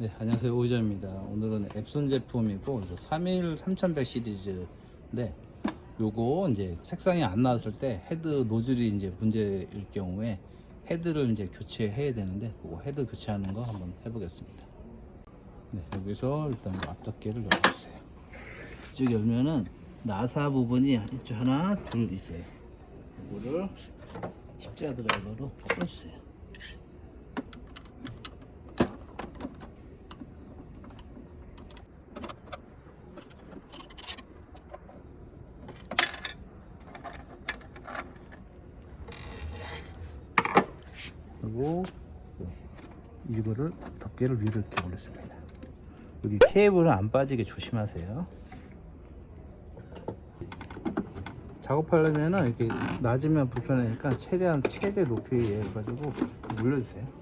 네, 안녕하세요. 오이전입니다. 오늘은 앱손 제품이고 3일 3100 시리즈인데 요거 이제 색상이 안 나왔을 때 헤드 노즐이 이제 문제일 경우에 헤드를 이제 교체해야 되는데 그거 헤드 교체하는 거 한번 해보겠습니다. 네, 여기서 일단 앞덮개를 열어주세요. 이쪽 열면은 나사 부분이 이쪽 하나, 둘 있어요. 이거를 십자 드라이버로 풀어주세요. 그리고 이거를 덮개를 위로 이렇게 올렸습니다. 여기 케이블은 안 빠지게 조심하세요. 작업하려면은 이렇게 낮으면 불편하니까 최대한 최대 높이에 해가지고 올려주세요.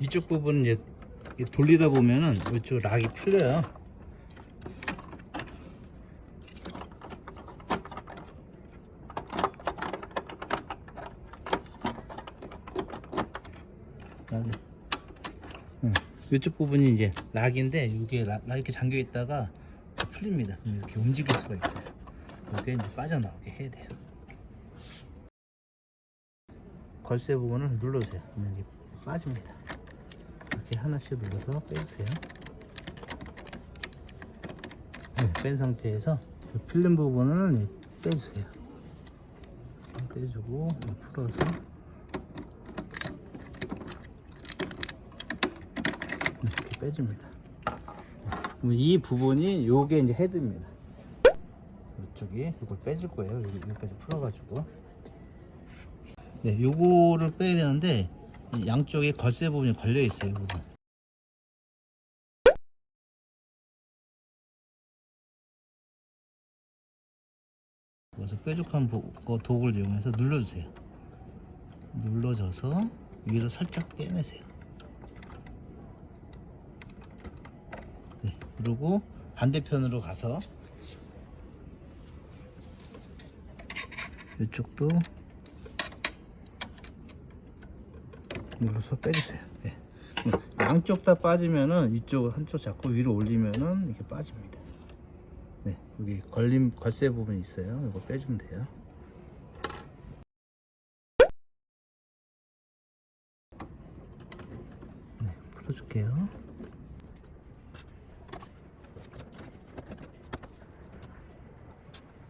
이쪽 부분 이제 돌리다 보면은 이쪽 락이 풀려요. 락이. 응. 이쪽 부분이 이제 락인데 이게 락, 락 이렇게 잠겨 있다가 풀립니다. 이렇게 움직일 수가 있어요. 이게 이제 빠져나오게 해야 돼요. 걸쇠 부분을 눌러주세요. 그러면 빠집니다. 이렇게 하나씩 눌러서 빼주세요. 네, 뺀 상태에서 이 필름 부분을 떼주세요. 떼주고 풀어서 이렇게 빼줍니다. 이 부분이 요게 이제 헤드입니다. 이쪽이 이걸 빼줄 거예요. 여기, 여기까지 풀어가지고. 네, 요거를 빼야 되는데 이 양쪽에 걸쇠 부분이 걸려 있어요. 이 부분. 그래서 뾰족한 도구를 이용해서 눌러주세요. 눌러줘서 위로 살짝 빼내세요. 네, 그리고 반대편으로 가서 이쪽도 눌러서 빼주세요. 네. 양쪽 다 빠지면은 이쪽 한쪽 잡고 위로 올리면은 이렇게 빠집니다. 네, 여기 걸림 걸쇠 부분 있어요. 이거 빼주면 돼요. 네, 풀어줄게요.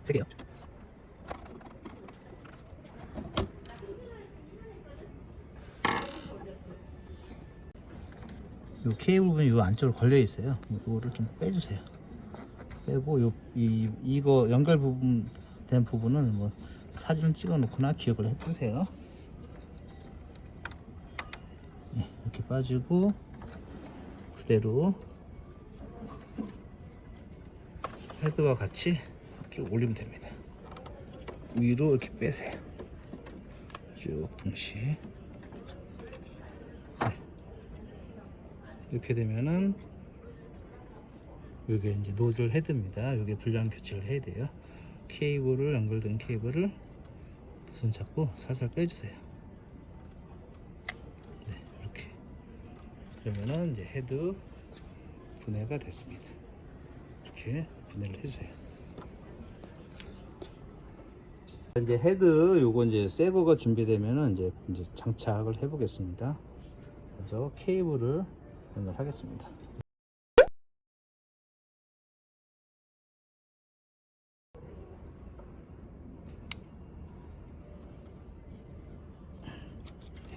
세 개요. 요 케이블 부분이 요 안쪽으로 걸려 있어요. 이거를 좀 빼주세요. 빼고 요 이 이거 연결 부분 된 부분은 뭐 사진을 찍어 놓거나 기억을 해두세요. 네, 이렇게 빠지고 그대로 헤드와 같이 쭉 올리면 됩니다. 위로 이렇게 빼세요. 쭉 동시에. 네. 이렇게 되면은 이게 이제 노즐 헤드입니다. 이게 불량 교체를 해야 돼요. 케이블을 연결된 케이블을 두손 잡고 살살 빼주세요. 네, 이렇게 그러면은 이제 헤드 분해가 됐습니다. 이렇게 분해를 해주세요. 이제 헤드 요거 이제 새 거가 준비되면은 이제 이제 장착을 해 보겠습니다. 그래서 케이블을 연결하겠습니다.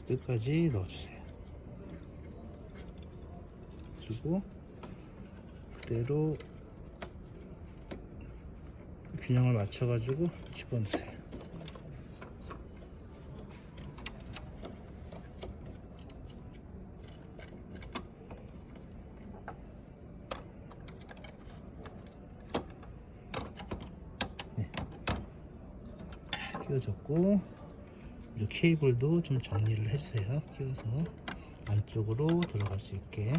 끝까지 넣어주세요. 그리고 그대로 균형을 맞춰 가지고 집어넣으세요. 네. 끼워졌고 이제 케이블도 좀 정리를 해주세요. 끼워서 안쪽으로 들어갈 수 있게.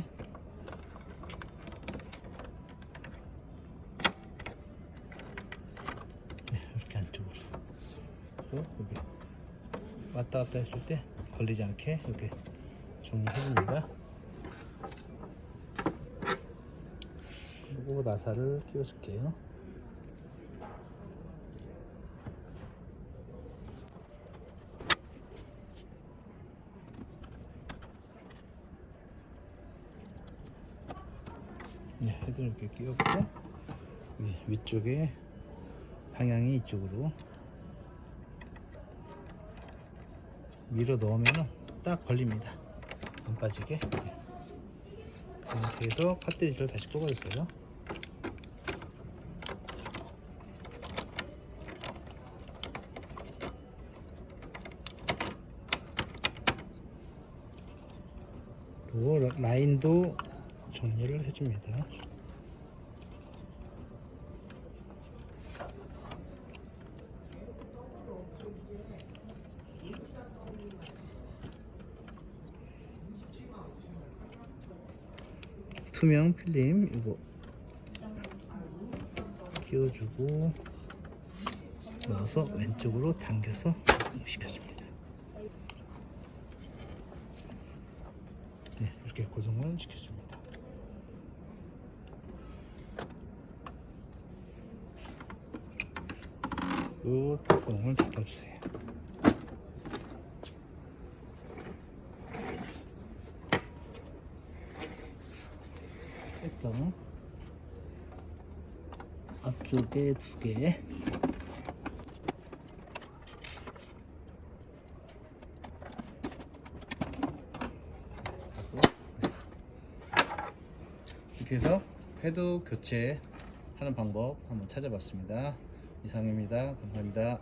네, 이렇게 안쪽으로. 그래서 여기 왔다 갔다 했을 때 걸리지 않게 이렇게 정리해줍니다. 그리고 나사를 끼워줄게요. 네, 헤드를 이렇게 위- 위쪽에 방향이 이쪽으로 밀어 넣으면 딱 걸립니다. 안 빠지게. 네. 이렇게 해서 카트리지를 다시 뽑아주세요. 라인도 정리를 해줍니다. 투명 필름 이거 끼워주고 넣어서 왼쪽으로 당겨서 시켜줍니다. 네, 이렇게 고정을 시켜줍니다. 그 뚜껑을 닫아주세요. 일단 앞쪽에 두 개. 이렇게 해서 헤드 교체하는 방법 한번 찾아봤습니다. 이상입니다. 감사합니다.